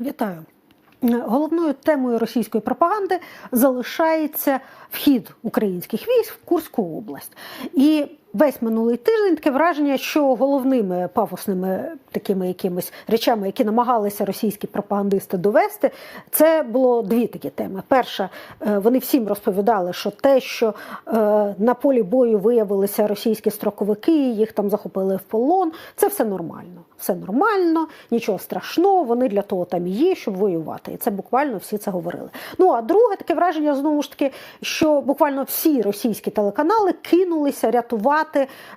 Вітаю. Головною темою російської пропаганди залишається вхід українських військ в Курську область. І весь минулий тиждень таке враження, що головними пафосними такими якимись речами, які намагалися російські пропагандисти довести, це було дві такі теми. Перша, е, вони всім розповідали, що те, що е, на полі бою виявилися російські строковики, їх там захопили в полон, це все нормально. Все нормально, нічого страшного, вони для того там є, щоб воювати. І це буквально всі це говорили. Ну а друге таке враження знову ж таки, що буквально всі російські телеканали кинулися рятувати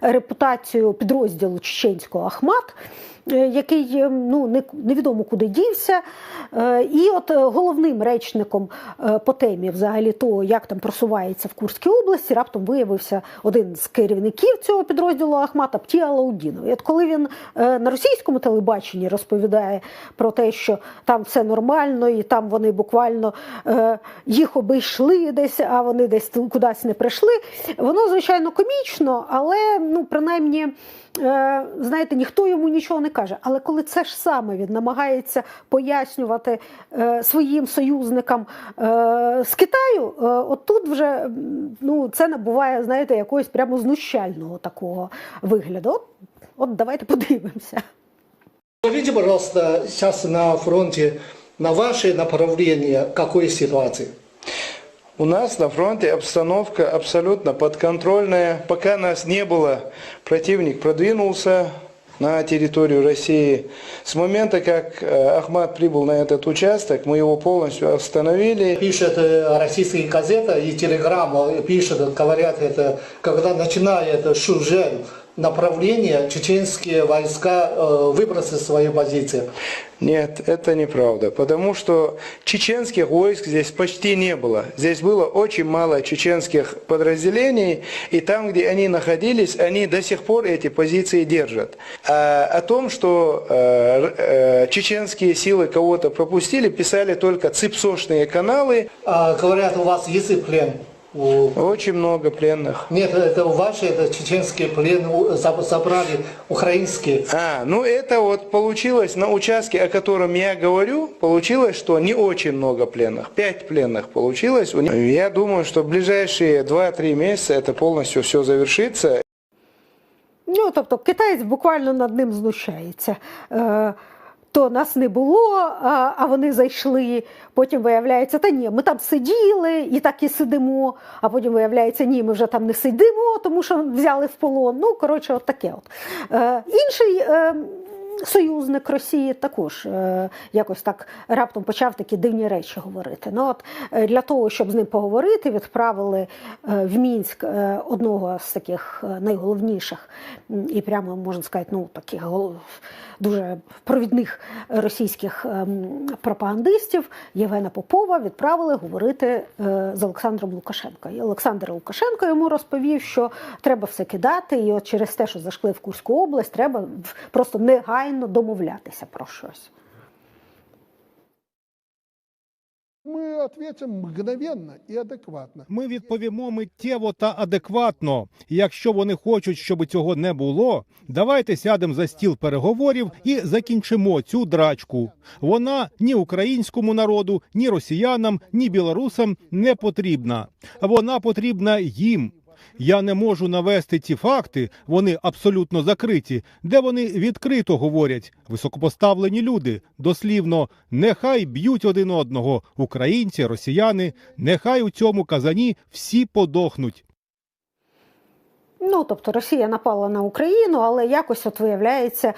репутацію підрозділу чеченського Ахмат. Е, Який е, ну невідомо куди дівся, Е, і от головним речником по темі, взагалі того, як там просувається в Курській області, раптом виявився один з керівників цього підрозділу Ахмата Птія Лаудінов. І от коли він на російському телебаченні розповідає про те, що там все нормально, і там вони буквально їх обійшли десь, а вони десь кудись не прийшли. Воно звичайно комічно, але ну принаймні. Знаєте, ніхто йому нічого не каже. Але коли це ж саме він намагається пояснювати е, своїм союзникам е, з Китаю, е, от вже ну, це набуває, знаєте, якогось прямо знущального такого вигляду. От, от давайте подивимося. Скажите, пожалуйста, сейчас на фронте, на ваше направление, какой ситуации? У нас на фронте обстановка абсолютно подконтрольная. Пока нас не было, противник продвинулся на территорию России. С момента, как э, Ахмат прибыл на этот участок, мы его полностью остановили. Пишет э, российские газеты и телеграмма, пишет, говорят, это, когда начинает Шужен направление, чеченские войска э, выбросят свои позиции. Нет, это неправда, потому что чеченских войск здесь почти не было. Здесь было очень мало чеченских подразделений, и там, где они находились, они до сих пор эти позиции держат. А о том, что э, э, чеченские силы кого-то пропустили, писали только ципсошные каналы. А, говорят, у вас есть плен. У- Очень много пленных. Нет, это ваши, это чеченские плены забрали украинские. А, ну это вот получилось на участке, о котором я говорю, получилось, что не очень много пленных. Пять пленных получилось. Я думаю, что в ближайшие 2-3 месяца это полностью все завершится. Ну, тобто китаєць буквально над ним знущається. Е, то нас не було, а, вони зайшли. Потім виявляється, та ні, ми там сиділи і так і сидимо. А потім виявляється, ні, ми вже там не сидимо, тому що взяли в полон. Ну, коротше, от таке. От. Е, інший. Союзник Росії також е, якось так раптом почав такі дивні речі говорити. Ну от е, для того, щоб з ним поговорити, відправили е, в Мінськ одного з таких найголовніших і прямо можна сказати, ну таких дуже провідних російських ем, пропагандистів Євгена Попова відправили говорити з Олександром Лукашенко. І Олександр Лукашенко йому розповів, що треба все кидати, і от через те, що зайшли в Курську область, треба просто негайно домовлятися про щось. Мы ответим мгновенно и адекватно. Ми відповімо миттєво та адекватно. Якщо вони хочуть, щоб цього не було, давайте сядемо за стіл переговорів і закінчимо цю драчку. Вона ні українському народу, ні росіянам, ні білорусам не потрібна. Вона потрібна їм. Я не можу навести ті факти, вони абсолютно закриті, де вони відкрито говорять? Високопоставлені люди, дослівно, нехай б'ють один одного, українці, росіяни, нехай у цьому казані всі подохнуть. Ну, тобто Росія напала на Україну, але якось от виявляється,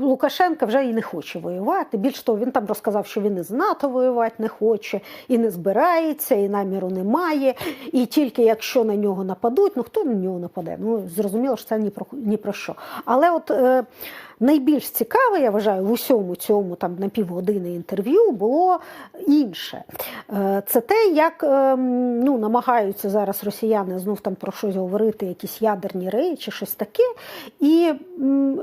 Лукашенка вже і не хоче воювати. Більш того, він там розказав, що він із НАТО воювати не хоче, і не збирається, і наміру немає. І тільки якщо на нього нападуть, ну хто на нього нападе? Ну зрозуміло, що це ні про ні про що. Але от е, найбільш цікаве, я вважаю, в усьому цьому там на півгодини інтерв'ю було інше. Е, Це те, як е, ну, намагаються зараз росіяни знов там про щось говорити, якісь ядерні речі, щось таке. І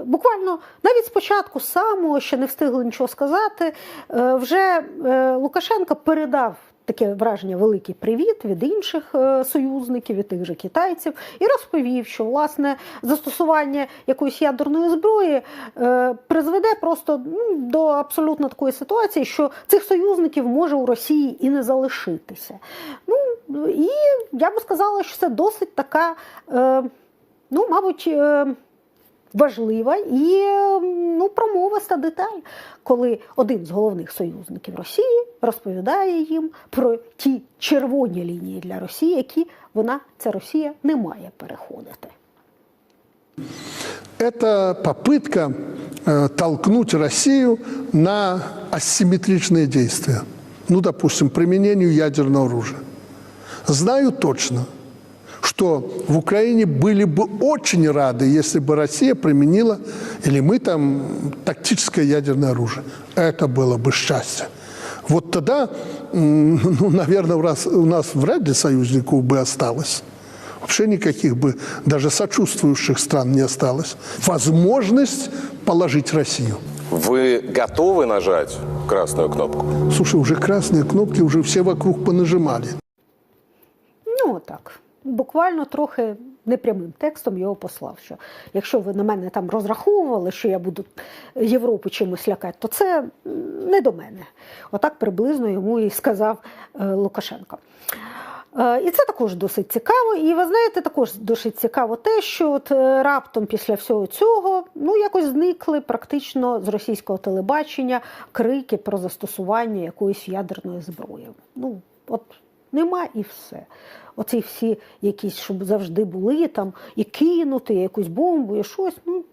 буквально навіть спочатку самого ще не встигли нічого сказати. е, Вже е, Лукашенко передав таке враження великий привіт від інших е, союзників, від тих же китайців, і розповів, що власне застосування якоїсь ядерної зброї е, призведе просто ну, до абсолютно такої ситуації, що цих союзників може у Росії і не залишитися. Ну і я би сказала, що це досить така, е, ну, мабуть Е, важлива і е, ну, промовиста деталь, коли один з головних союзників Росії розповідає їм про ті червоні лінії для Росії, які вона, ця Росія, не має переходити. Это попытка э, толкнуть Россию на асимметричные действия. Ну, допустим, применению ядерного оружия. Знаю точно, что в Украине были бы очень рады, если бы Россия применила, или мы там, тактическое ядерное оружие. Это было бы счастье. Вот тогда, ну, наверное, у нас, у нас вряд ли союзников бы осталось. Вообще никаких бы даже сочувствующих стран не осталось. Возможность положить Россию. Вы готовы нажать красную кнопку? Слушай, уже красные кнопки уже все вокруг понажимали. Ну, так. Буквально трохи непрямим текстом його послав. Що якщо ви на мене там розраховували, що я буду Європу чимось лякати, то це не до мене. Отак приблизно йому і сказав е, Лукашенко. Е, І це також досить цікаво. І ви знаєте, також досить цікаво те, що от е, раптом після всього цього ну якось зникли практично з російського телебачення крики про застосування якоїсь ядерної зброї. Ну, от нема і все. Оці всі якісь, щоб завжди були там, і кинути якусь бомбу, і щось. Ну,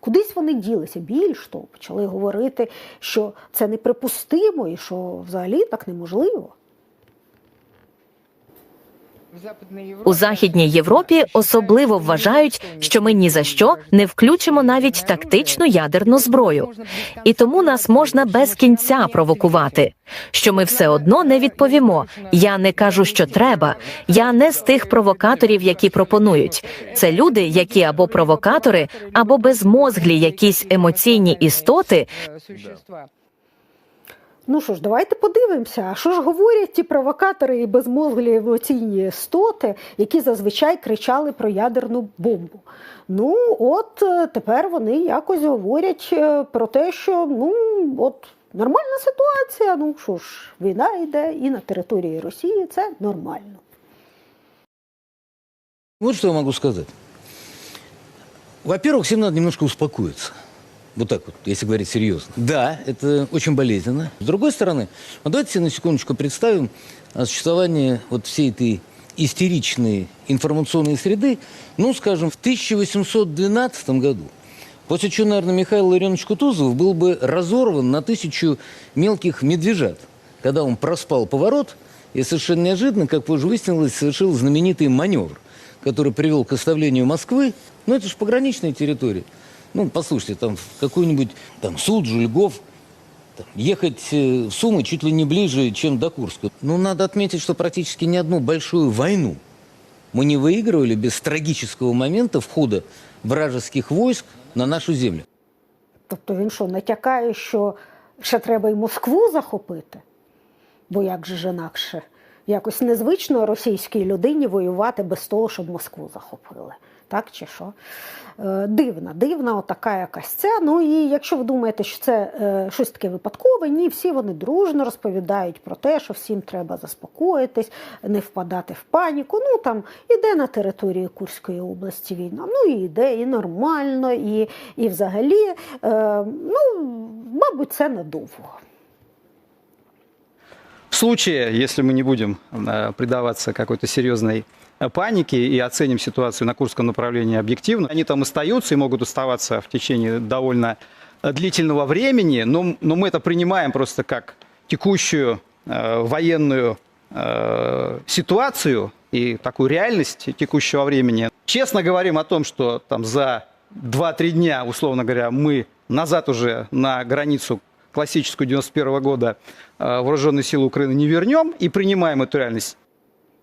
кудись вони ділися. Більш того, почали говорити, що це неприпустимо і що взагалі так неможливо. У західній Європі особливо вважають, що ми ні за що не включимо навіть тактичну ядерну зброю, і тому нас можна без кінця провокувати. Що ми все одно не відповімо. Я не кажу, що треба. Я не з тих провокаторів, які пропонують. Це люди, які або провокатори, або безмозглі якісь емоційні істоти, Ну що ж, давайте подивимося, а що ж говорять ті провокатори і безмозглі емоційні істоти, які зазвичай кричали про ядерну бомбу. Ну, от е, тепер вони якось говорять е, про те, що ну от нормальна ситуація. Ну що ж, війна йде і на території Росії це нормально. Вот что я могу сказать. Во-первых, всем надо немножко успокоиться. Вот так вот, если говорить серьезно. Да, это очень болезненно. С другой стороны, ну, давайте себе на секундочку представим о существовании вот всей этой истеричной информационной среды, ну, скажем, в 1812 году. После чего, наверное, Михаил Ларионович Кутузов был бы разорван на тысячу мелких медвежат, когда он проспал поворот и совершенно неожиданно, как позже выяснилось, совершил знаменитый маневр, который привел к оставлению Москвы. Ну, это же пограничная территория. Ну, послушайте, там в какой-нибудь там суд, Жульгов, там, ехать э, в Сумы чуть ли не ближе, чем до Курска. Ну, надо отметить, что практически ни одну большую войну мы не выигрывали без трагического момента входа вражеских войск на нашу землю. Тобто він що, натякає, що ще треба й Москву захопити? Бо як же ж інакше? Якось незвично російській людині воювати без того, щоб Москву захопили. Так чи що? Е, Дивна, дивна, отака якась ця. Ну і якщо ви думаєте, що це е, щось таке випадкове, ні, всі вони дружно розповідають про те, що всім треба заспокоїтись, не впадати в паніку. Ну там іде на території Курської області війна. Ну і йде, і нормально, і, і взагалі, е, ну, мабуть, це надовго. В случае, если мы не будем э, предаваться какой-то серьезной панике и оценим ситуацию на Курском направлении объективно, они там остаются и могут оставаться в течение довольно длительного времени, но, но мы это принимаем просто как текущую э, военную э, ситуацию и такую реальность текущего времени. Честно говорим о том, что там за 2-3 дня, условно говоря, мы назад уже на границу классическую 91 года э, вооруженные силы Украины не вернем и принимаем эту реальность.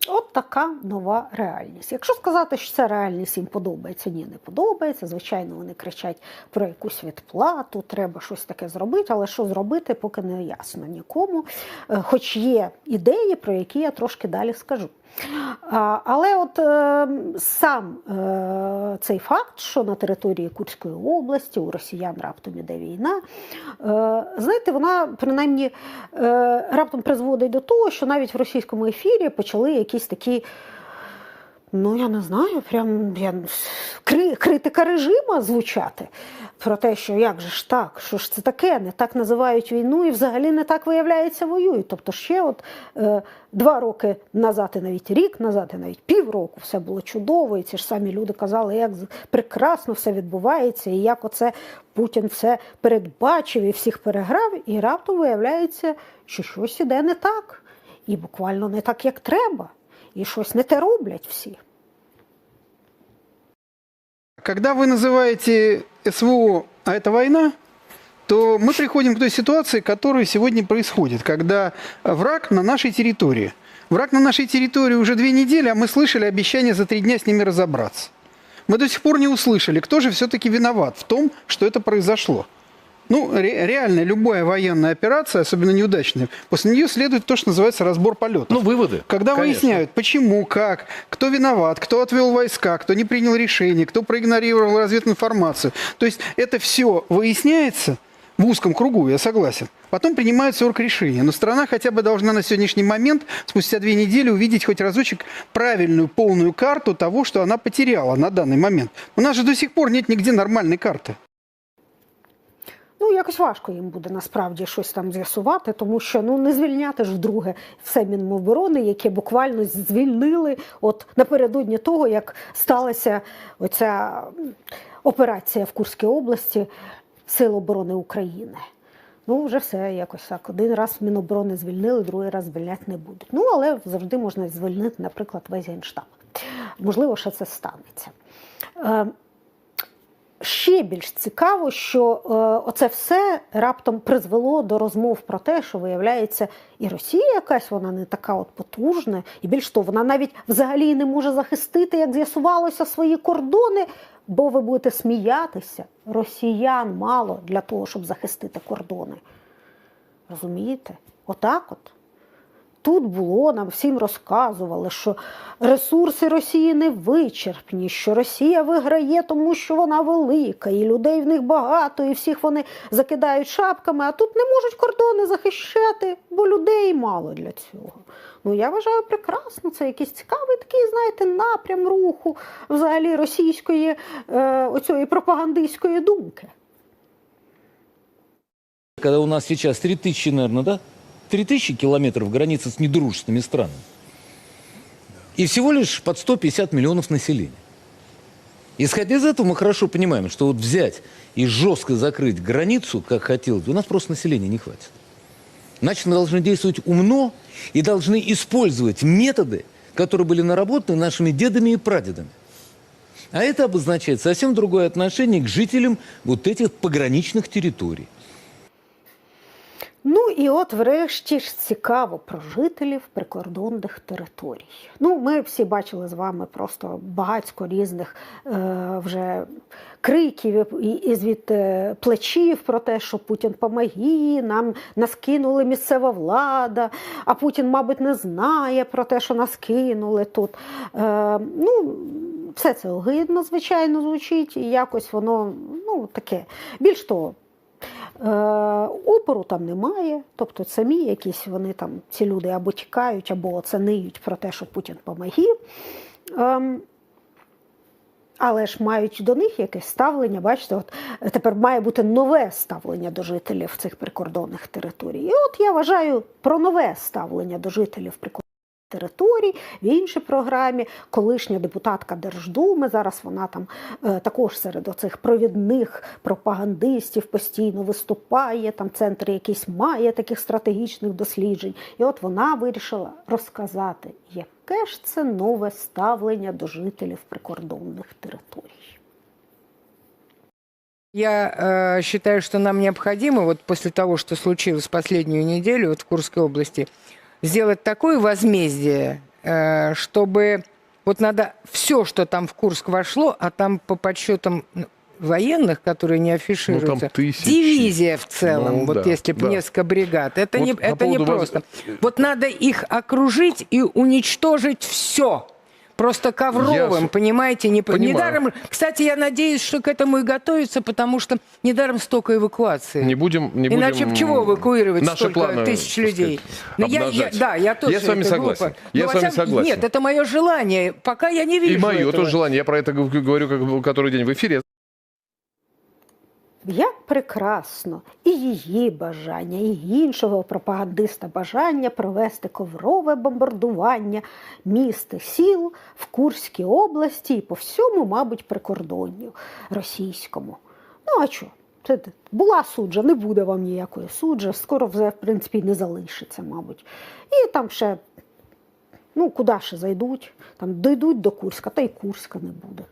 От така нова реальність. Якщо сказати, що ця реальність їм подобається, ні, не подобається. Звичайно, вони кричать про якусь відплату, треба щось таке зробити, але що зробити, поки не ясно нікому. Е, Хоч є ідеї, про які я трошки далі скажу. Але от е, сам е, цей факт, що на території Курської області у росіян раптом іде війна, е, знаєте, вона принаймні е, раптом призводить до того, що навіть в російському ефірі почали якісь такі. Ну, я не знаю, прям я, кри, критика режиму звучати про те, що як же ж так, що ж це таке, не так називають війну і взагалі не так виявляється воюють. Тобто ще от е, два роки назад, і навіть рік назад, і навіть півроку все було чудово, і ці ж самі люди казали, як прекрасно все відбувається, і як оце Путін все передбачив і всіх переграв, і раптом виявляється, що щось іде не так, і буквально не так, як треба. І щось не те роблять всі. Когда вы называете СВО, а это война, то мы приходим к той ситуации, которая сегодня происходит, когда враг на нашей территории. Враг на нашей территории уже две недели, а мы слышали обещание за три дня с ними разобраться. Мы до сих пор не услышали, кто же все-таки виноват в том, что это произошло. Ну, ре- реально, любая военная операция, особенно неудачная, после нее следует то, что называется разбор полетов. Ну, выводы. Когда конечно. выясняют, почему, как, кто виноват, кто отвел войска, кто не принял решение, кто проигнорировал развединформацию. То есть это все выясняется в узком кругу, я согласен. Потом принимаются оргрешения. Но страна хотя бы должна на сегодняшний момент, спустя две недели, увидеть хоть разочек правильную, полную карту того, что она потеряла на данный момент. У нас же до сих пор нет нигде нормальной карты. Ну, якось важко їм буде насправді щось там з'ясувати, тому що ну не звільняти ж вдруге все Міноборони, яке буквально звільнили от напередодні того, як сталася оця операція в Курській області Сил оборони України. Ну, вже все якось так. Один раз Міноборони звільнили, другий раз звільняти не будуть. Ну, але завжди можна звільнити, наприклад, весь генштаб. Можливо, що це станеться. Ще більш цікаво, що е, оце все раптом призвело до розмов про те, що виявляється, і Росія якась вона не така от потужна, і більш того, вона навіть взагалі не може захистити, як з'ясувалося, свої кордони. Бо ви будете сміятися, росіян мало для того, щоб захистити кордони. Розумієте? Отак от. Тут було, нам всім розказували, що ресурси Росії не вичерпні, що Росія виграє, тому що вона велика, і людей в них багато, і всіх вони закидають шапками, а тут не можуть кордони захищати, бо людей мало для цього. Ну, я вважаю прекрасно, це якийсь цікавий такий, знаєте, напрям руху взагалі російської е, оцієї пропагандистської думки. Когда у нас сейчас 3000, наверное, да? 3000 километров границы с недружественными странами. И всего лишь под 150 миллионов населения. Исходя из этого, мы хорошо понимаем, что вот взять и жестко закрыть границу, как хотелось, у нас просто населения не хватит. Значит, мы должны действовать умно и должны использовать методы, которые были наработаны нашими дедами и прадедами. А это обозначает совсем другое отношение к жителям вот этих пограничных территорий. Ну і от, врешті ж, цікаво про жителів прикордонних територій. Ну, ми всі бачили з вами просто багатько різних е, вже криків і, і звідти плечів про те, що Путін помоги, нам нас кинули місцева влада, а Путін, мабуть, не знає про те, що нас кинули тут. Е, ну, все це огидно, звичайно, звучить, і якось воно ну, таке. Більш того, опору там немає, тобто самі якісь вони там, ці люди або тікають, або оцениють про те, що Путін помоги. Ем, але ж мають до них якесь ставлення. Бачите, от тепер має бути нове ставлення до жителів цих прикордонних територій. І от я вважаю про нове ставлення до жителів прикордонних територій в іншій програмі. Колишня депутатка Держдуми, зараз вона там е, також серед оцих провідних пропагандистів постійно виступає, там центр якийсь має таких стратегічних досліджень. І от вона вирішила розказати, яке ж це нове ставлення до жителів прикордонних територій. Я э, считаю, что нам необходимо, вот после того, что случилось последнюю неделю вот в Курской области, сделать такое возмездие э, чтобы вот надо все, что там в Курск вошло, а там по подсчетам ну, военных, которые не афишируются, тысячи. дивизия в целом, Ну, вот да, если бы да. несколько бригад, это Вот не, по это не поводу воз- просто. Вот надо их окружить и уничтожить все. Просто ковровым, Я с- понимаете? Не, понимаю. недаром, кстати, я надеюсь, что к этому и готовятся, потому что недаром столько эвакуации. Не будем, не Иначе будем б чего эвакуировать наши столько планы, тысяч так людей? сказать, Ну, я, я- обнажать. да, я тоже. Я с вами это согласен. глупо. Я Но с вами во всяком- согласен. Нет, это мое желание. Пока я не вижу И мое этого. тоже желание. Я про это г- говорю как, который день в эфире. Як прекрасно і її бажання, і іншого пропагандиста бажання провести коврове бомбардування міст і сіл в Курській області і по всьому, мабуть, прикордонню російському. Ну а що? Це була суджа, не буде вам ніякої суджа, скоро вже, в принципі, не залишиться, мабуть. І там ще, ну, куди ще зайдуть, там дійдуть до Курська, та й Курська не буде.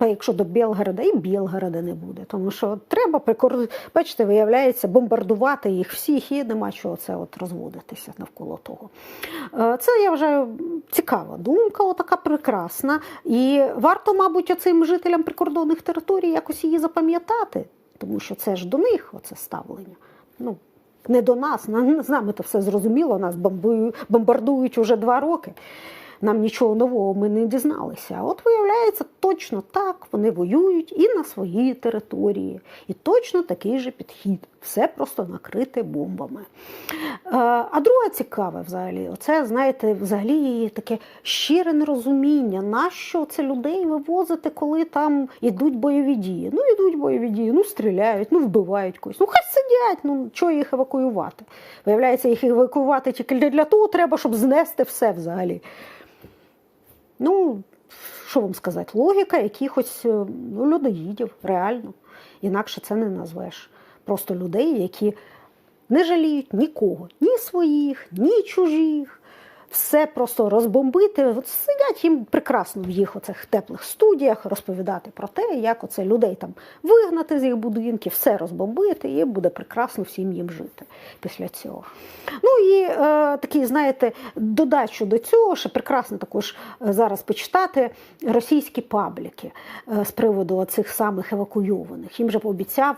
А якщо до Білгорода, і Білгорода не буде. Тому що треба прикор... бачите, виявляється, бомбардувати їх всіх і нема чого це от розводитися навколо того. Е, Це я вважаю цікава думка, отака прекрасна. І варто, мабуть, оцим жителям прикордонних територій якось її запам'ятати, тому що це ж до них оце ставлення. Ну, не до нас, з нами то все зрозуміло, нас бомбардують уже два роки. Нам нічого нового ми не дізналися. От виявляється, точно так вони воюють і на своїй території. І точно такий же підхід. Все просто накрите бомбами. Е, А друге цікаве взагалі, оце, знаєте, взагалі її таке щире нерозуміння, нащо це людей вивозити, коли там йдуть бойові дії. Ну, йдуть бойові дії, ну стріляють, ну вбивають когось. Ну хай сидять, ну чого їх евакуювати? Виявляється, їх евакуювати тільки для того треба, щоб знести все взагалі. Ну, що вам сказати, логіка якихось е, ну, людоїдів, реально. Інакше це не назвеш. Просто людей, які не жаліють нікого, ні своїх, ні чужих. Все просто розбомбити. От сидять їм прекрасно в їх оцих теплих студіях розповідати про те, як оце людей там вигнати з їх будинків, все розбомбити, і буде прекрасно всім їм жити після цього. Ну і е, такий, знаєте, додачу до цього, ще прекрасно також е, зараз почитати російські пабліки е, з приводу цих самих евакуйованих. Їм же пообіцяв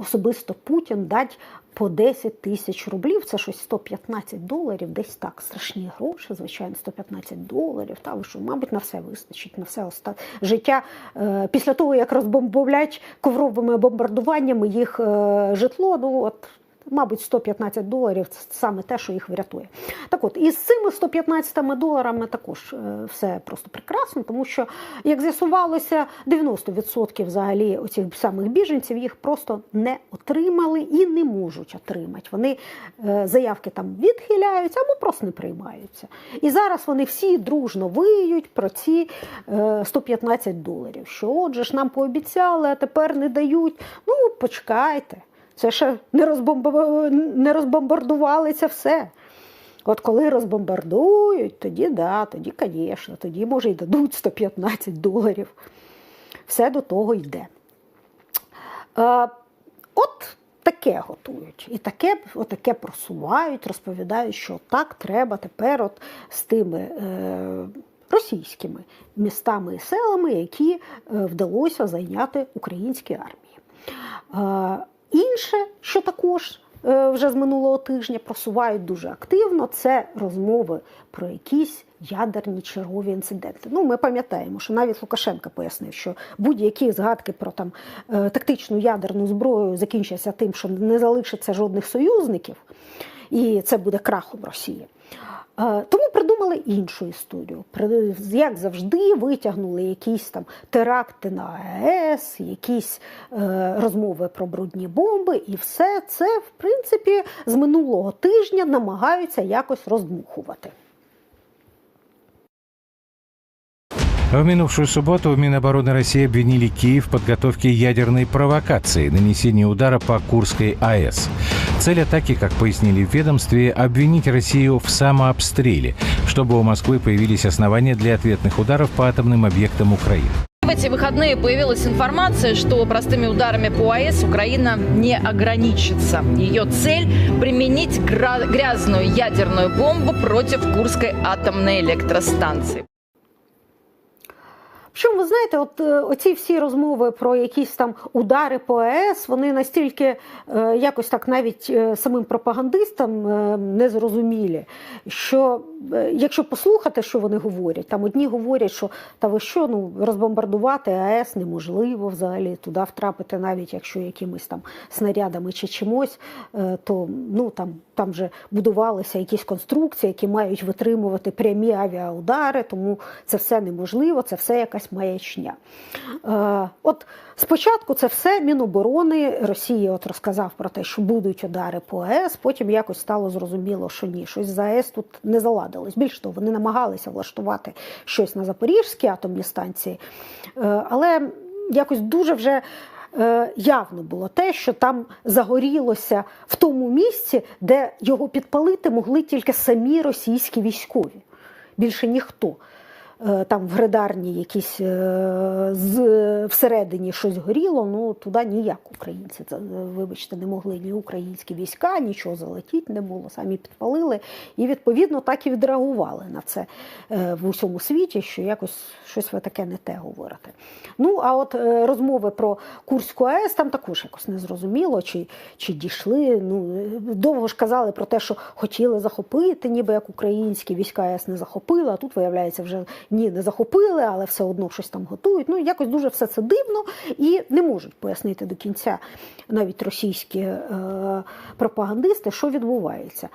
особисто Путін дати по 10 тисяч рублів, це щось 115 доларів, десь так. Страшні гроші, звичайно, 115 доларів. Та що, мабуть, на все вистачить, на все оста... життя. Е, після того, як розбомбовлять ковровими бомбардуваннями їх е, житло, ну от. Мабуть, 115 доларів це саме те, що їх врятує. Так от, і цими 115 доларами також е, все просто прекрасно, тому що, як з'ясувалося, 90% взагалі оцих самих біженців їх просто не отримали і не можуть отримати. Вони е, заявки там відхиляються або просто не приймаються. І зараз вони всі дружно виють про ці е, 115 доларів. Що отже ж нам пообіцяли, а тепер не дають. Ну, почекайте. Це ще не, розбомбо... не розбомбардували це все. От коли розбомбардують, тоді да, тоді, звісно, тоді, може, й дадуть 115 доларів. Все до того йде. Е, от таке готують. І таке, отаке просувають, розповідають, що так треба тепер от з тими. Е, Російськими містами і селами, які е, вдалося зайняти українській армії. Е, Інше, що також е, вже з минулого тижня просувають дуже активно, це розмови про якісь ядерні чергові інциденти. Ну, ми пам'ятаємо, що навіть Лукашенко пояснив, що будь-які згадки про там е, тактичну ядерну зброю закінчаться тим, що не залишиться жодних союзників, і це буде крахом Росії. Е, Тому придумали іншу історію. Як завжди, витягнули якісь там теракти на АЕС, якісь е, розмови про брудні бомби, і все це, в принципі, з минулого тижня намагаються якось роздмухувати. В минувшую субботу Минобороны России обвинили Киев в подготовке ядерной провокации, нанесении удара по Курской АЭС. Цель атаки, как пояснили в ведомстве, обвинить Россию в самообстреле, чтобы у Москвы появились основания для ответных ударов по атомным объектам Украины. эти выходные появилась информация, что простыми ударами по АЭС Украина не ограничится. Ее цель – применить грязную ядерную бомбу против Курской атомной электростанции. Причому, ви знаєте, от е, оці всі розмови про якісь там удари по АЕС, вони настільки е, якось так навіть е, самим пропагандистам незрозумілі, що якщо послухати, що вони говорять, там одні говорять, що та ви що, ну розбомбардувати АЕС неможливо взагалі, туди втрапити, навіть якщо якимись там снарядами чи чимось, то ну там, там же будувалися якісь конструкції, які мають витримувати прямі авіаудари, тому це все неможливо, це все якась маячня. Е, от спочатку це все Міноборони Росії от розказав про те, що будуть удари по АЕС, потім якось стало зрозуміло, що ні, щось за АЕС тут не заладилось. Більш того, вони намагалися влаштувати щось на Запорізькій атомній станції, Е, але якось дуже вже. е, Явно було те, що там загорілося в тому місці, де його підпалити могли тільки самі російські військові. Більше ніхто. Е, Там в гридарні якісь е, з, всередині щось горіло, ну туди ніяк українці, вибачте, не могли ні українські війська, нічого залетіти не було, самі підпалили. І відповідно так і відреагували на це е, в усьому світі, що якось щось ви таке не те говорите. Ну, а от розмови про Курську АЕС там також якось не зрозуміло, чи, чи дійшли. Ну, довго ж казали про те, що хотіли захопити, ніби як українські війська АЕС не захопили, а тут, виявляється, вже ні, не захопили, але все одно щось там готують. Ну, якось дуже все це дивно і не можуть пояснити до кінця навіть російські е, пропагандисти, що відбувається.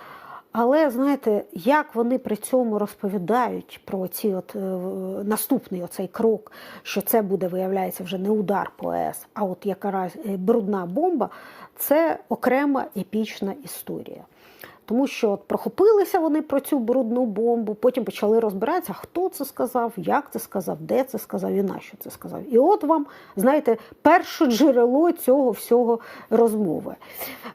Але знаєте, як вони при цьому розповідають про ці от е, наступний оцей крок, що це буде, виявляється, вже не удар по АЕС, а от якраз е, брудна бомба, це окрема епічна історія. Тому що от прохопилися вони про цю брудну бомбу, потім почали розбиратися, хто це сказав, як це сказав, де це сказав і нащо це сказав. І от вам, знаєте, перше джерело цього всього розмови.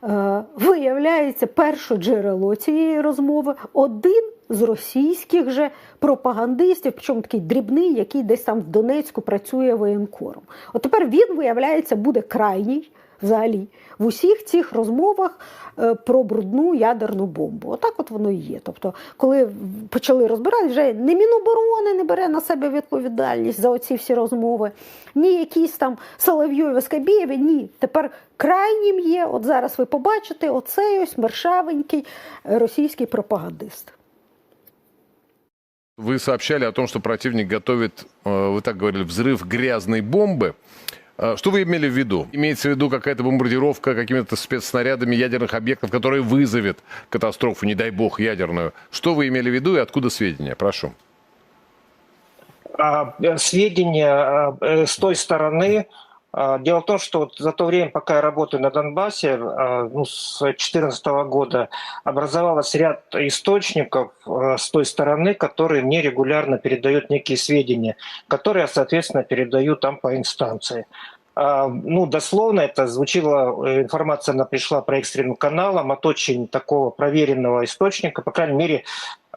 Е, виявляється, перше джерело цієї розмови один з російських же пропагандистів, причому такий дрібний, який десь там в Донецьку працює воєнкором. От тепер він, виявляється, буде крайній взагалі в усіх цих розмовах е, про брудну ядерну бомбу. Отак от воно і є. Тобто, коли почали розбирати, вже не Міноборони не бере на себе відповідальність за оці всі розмови, ні якісь там Соловйові Скабєєві, ні. Тепер крайнім є, от зараз ви побачите, оцей ось мершавенький е, російський пропагандист. Вы сообщали о том, что противник готовит, э, вы так говорили, взрыв грязной бомбы. Э, Что вы имели в виду? Имеется в виду какая-то бомбардировка какими-то спецснарядами ядерных объектов, которая вызовет катастрофу, не дай бог, ядерную. Что вы имели в виду и откуда сведения? Прошу. А, э, сведения а, э, с той стороны. А, Дело в том, что вот за то время, пока я работаю на Донбассе, а, ну, с 2014 года, образовалось ряд источников а, с той стороны, которые мне регулярно передают некие сведения, которые я, соответственно, передаю там по инстанции. Ну, дословно это звучила, э, информация она пришла по экстренным каналам от очень такого проверенного источника, по крайней мере,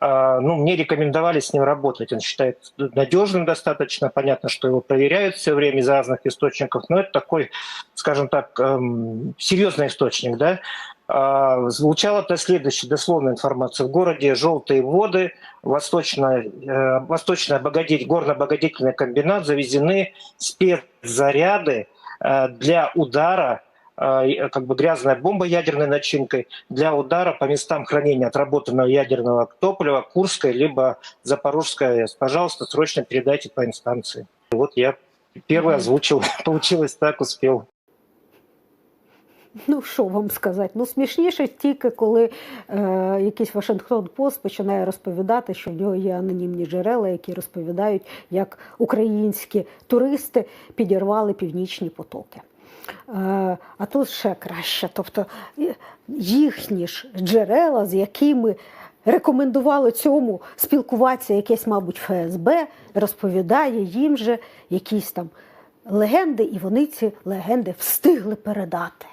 ну, мне рекомендовали с ним работать. Он считает надежным достаточно. Понятно, что его проверяют все время из разных источников, но это такой, скажем так, эм, серьезный источник, да. А, Звучало то следующее, дословная информация. В городе Желтые воды, восточная, э, восточная обогатить, горно-обогатительный комбинат завезены спецзаряды э, для удара как бы грязная бомба ядерной начинкой для удара по местам хранения отработанного ядерного топлива Курской либо Запорожской АЭС. Пожалуйста, срочно передайте по инстанции. Вот я первый озвучил, получилось так, успел. Ну, що вам сказати? Ну, смішніше тільки коли е, якийсь Вашингтон Пост починає розповідати, що в нього є анонімні джерела, які розповідають, як українські туристи підірвали північні потоки. Е, а тут ще краще. Тобто їхні ж джерела, з якими рекомендували цьому спілкуватися якесь, мабуть, ФСБ, розповідає їм же якісь там легенди, і вони ці легенди встигли передати.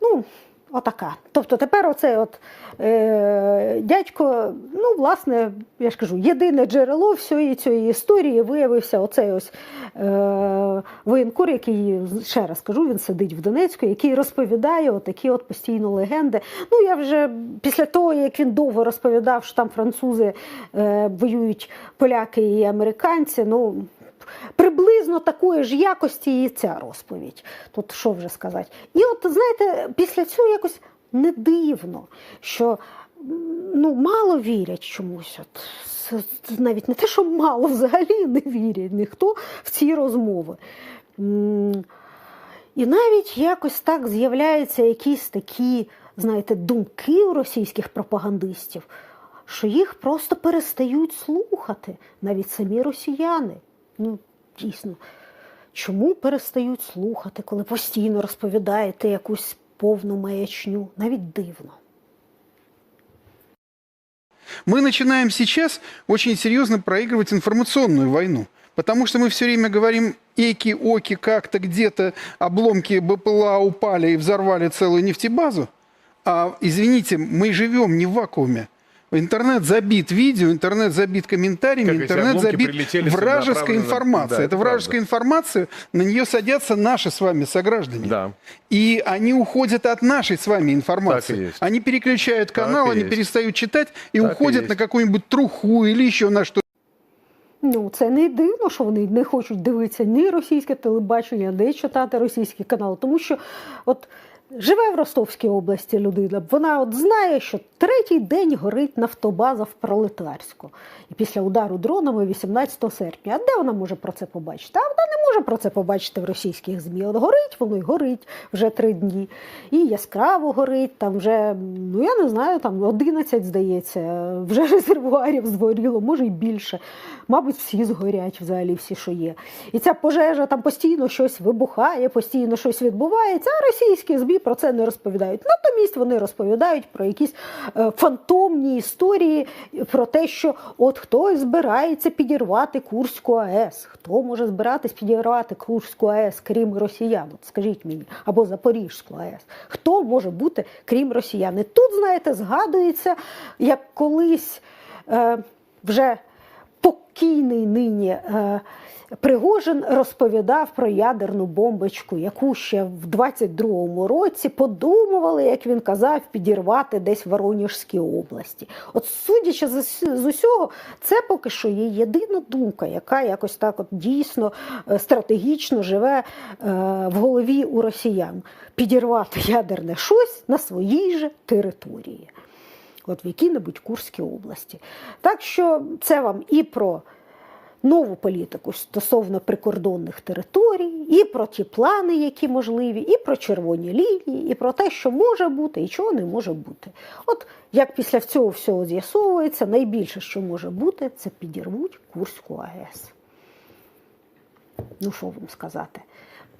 Ну, Отака. Тобто тепер оцей от е, дядько, ну, власне, я ж кажу, єдине джерело всієї цієї історії виявився оцей ось е, воєнкор, який, ще раз кажу, він сидить в Донецьку, який розповідає отакі от постійно легенди. Ну, я вже після того, як він довго розповідав, що там французи е, воюють поляки і американці, ну. Приблизно такої ж якості і ця розповідь. Тут що вже сказати. І от знаєте, після цього якось не дивно, що ну, мало вірять чомусь. От, навіть не те, що мало взагалі не вірять ніхто в ці розмови. І навіть якось так з'являються якісь такі, знаєте, думки у російських пропагандистів, що їх просто перестають слухати навіть самі росіяни Ну, дійсно, чому перестають слухати, коли постійно розповідаєте якусь повну маячню? Навіть дивно. Мы начинаем сейчас очень серьезно проигрывать информационную войну. Потому что мы все время говорим эки, оки, как-то где-то обломки БПЛА упали и взорвали целую нефтебазу. А, извините, мы живем не в вакууме. Интернет забит видео, интернет забит комментариями, Как эти интернет обломки забит прилетели сюда, вражеской направленно- информацией. Да, это это вражеская информация, на нее садятся наши с вами сограждане. И они уходят от нашей с вами информации. Так и есть. Они переключают канал, и они есть. перестают читать и Так и уходят есть. на какую-нибудь труху или еще на что. Ну, це не дивно, що вони не хочуть дивитися ні російське телебачення, ні читати російські канали. Тому що от живе в Ростовській області людина, вона от знає, що третій день горить нафтобаза в Пролетарську. І після удару дронами 18 серпня. А де вона може про це побачити? А вона не може про це побачити в російських ЗМІ. От горить воно й горить вже три дні. І яскраво горить, там вже, ну я не знаю, там 11, здається, вже резервуарів згоріло, може й більше. Мабуть, всі згорять взагалі, всі, що є. І ця пожежа там постійно щось вибухає, постійно щось відбувається, а російські ЗМІ про це не розповідають. Натомість вони розповідають про якісь е, фантомні історії, про те, що от хтось збирається підірвати Курську АЕС. Хто може збиратись підірвати Курську АЕС, крім росіян? От скажіть мені, або Запорізьку АЕС. Хто може бути, крім росіян? І тут, знаєте, згадується, як колись е, вже покійний нині е, Пригожин розповідав про ядерну бомбочку, яку ще в 22-му році подумували, як він казав, підірвати десь в Воронежській області. От судячи з, усього, це поки що є єдина думка, яка якось так от дійсно е, стратегічно живе е, в голові у росіян. Підірвати ядерне щось на своїй же території от в якій-небудь Курській області. Так що це вам і про нову політику стосовно прикордонних територій, і про ті плани, які можливі, і про червоні лінії, і про те, що може бути і чого не може бути. От як після цього всього з'ясовується, найбільше, що може бути, це підірвуть Курську АЕС. Ну, що вам сказати?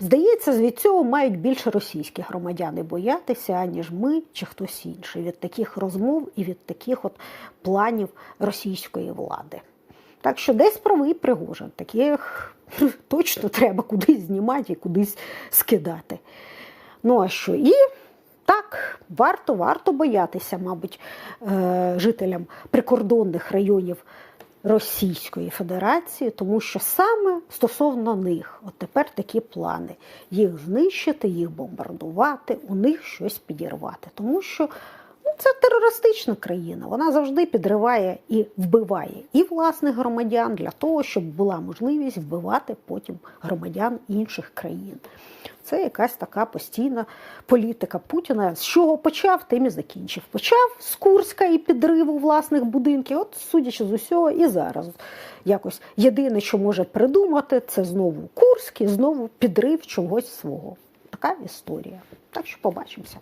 Здається, від цього мають більше російські громадяни боятися, аніж ми чи хтось інший від таких розмов і від таких от планів російської влади. Так що десь правий Пригожин. Таких точно треба кудись знімати і кудись скидати. Ну а що? І так, варто, варто боятися, мабуть, е, жителям прикордонних районів Російської Федерації, тому що саме стосовно них, от тепер такі плани: їх знищити, їх бомбардувати, у них щось підірвати. Тому що це терористична країна. Вона завжди підриває і вбиває і власних громадян для того, щоб була можливість вбивати потім громадян інших країн. Це якась така постійна політика Путіна. З чого почав, тим і закінчив. Почав з Курська і підриву власних будинків. От, судячи з усього, і зараз якось єдине, що може придумати, це знову Курськ і знову підрив чогось свого. Така історія. Так що побачимося.